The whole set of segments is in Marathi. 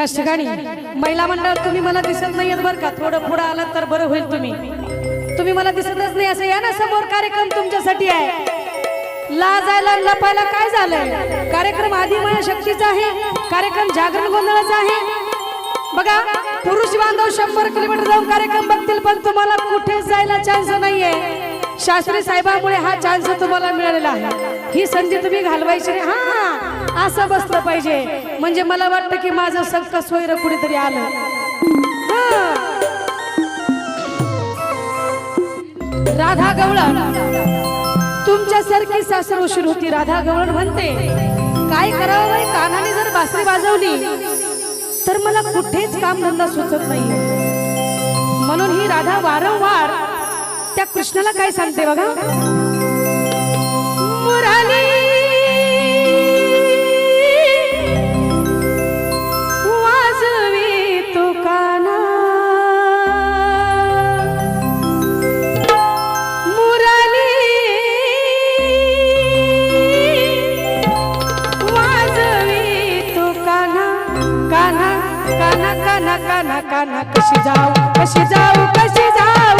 याच ठिकाणी महिला मंडळ तुम्ही मला दिसत नाही बरं का? थोडं पुढं आलात तर बरं होईल तुम्ही. तुम्ही मला दिसतच नाही असं या ना समोर कार्यक्रम तुमच्यासाठी आहे. लाजायला लपायला काय झालंय? कार्यक्रम आदिमय शक्तीचा आहे. कार्यक्रम जागरण गोंधळाचा आहे. बघा पुरुष बांधव शंभर किलोमीटर जाऊन कार्यक्रम बघतील पण तुम्हाला कुठेच जायला चान्स नाहीये. शास्त्री साहेबांमुळे हा चान्स तुम्हाला मिळालेला आहे. ही संधी तुम्ही घालवायची हा. असं बसलं पाहिजे. म्हणजे मला वाटतं की माझं सक्क सोयरं कुठेतरी आलं. राधा गवळण. तुमच्यासारखी सासर उशीर होती राधा गवळण म्हणते. काय करावं कानाने जर बासरी वाजवली तर मला कुठेच कामधंदा सुचत नाही. म्हणून ही राधा वारंवार त्या कृष्णाला काय सांगते बघा? काना काना काना काना काना कशी जाऊ कशी जाऊ कशी जाऊ.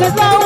Let's go.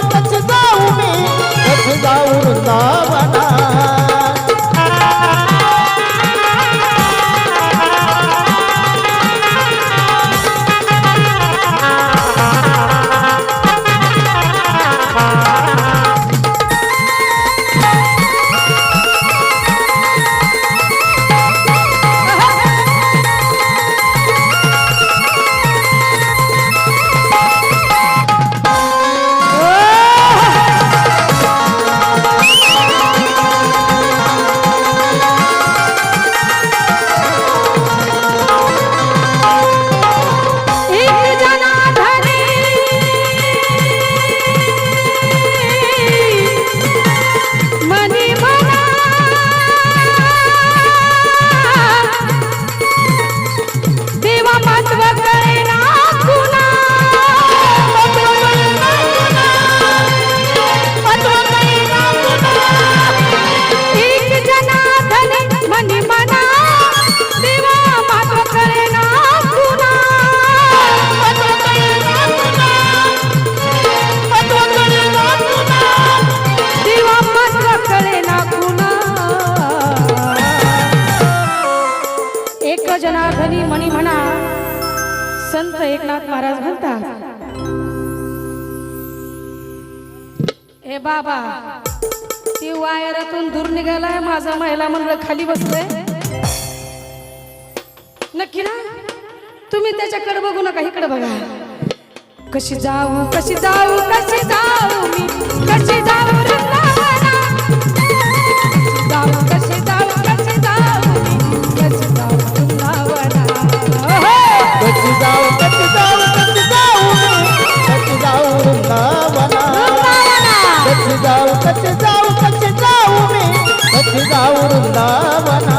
जनार्दनी मणी म्हणा संत एकनाथ महाराज म्हणतात. ए बाबा ती वायरातून दूर निघालाय माझा महिला मंडळ खाली बसलोय. नक्की ना? तुम्ही त्याच्याकडे बघू नका इकडे बघा. कशी जाऊ कशी जाऊ कशी जाऊ कशी जाऊ जाऊ कसे जाऊ कसे जाऊ मी? कसे जाऊ वृंदावना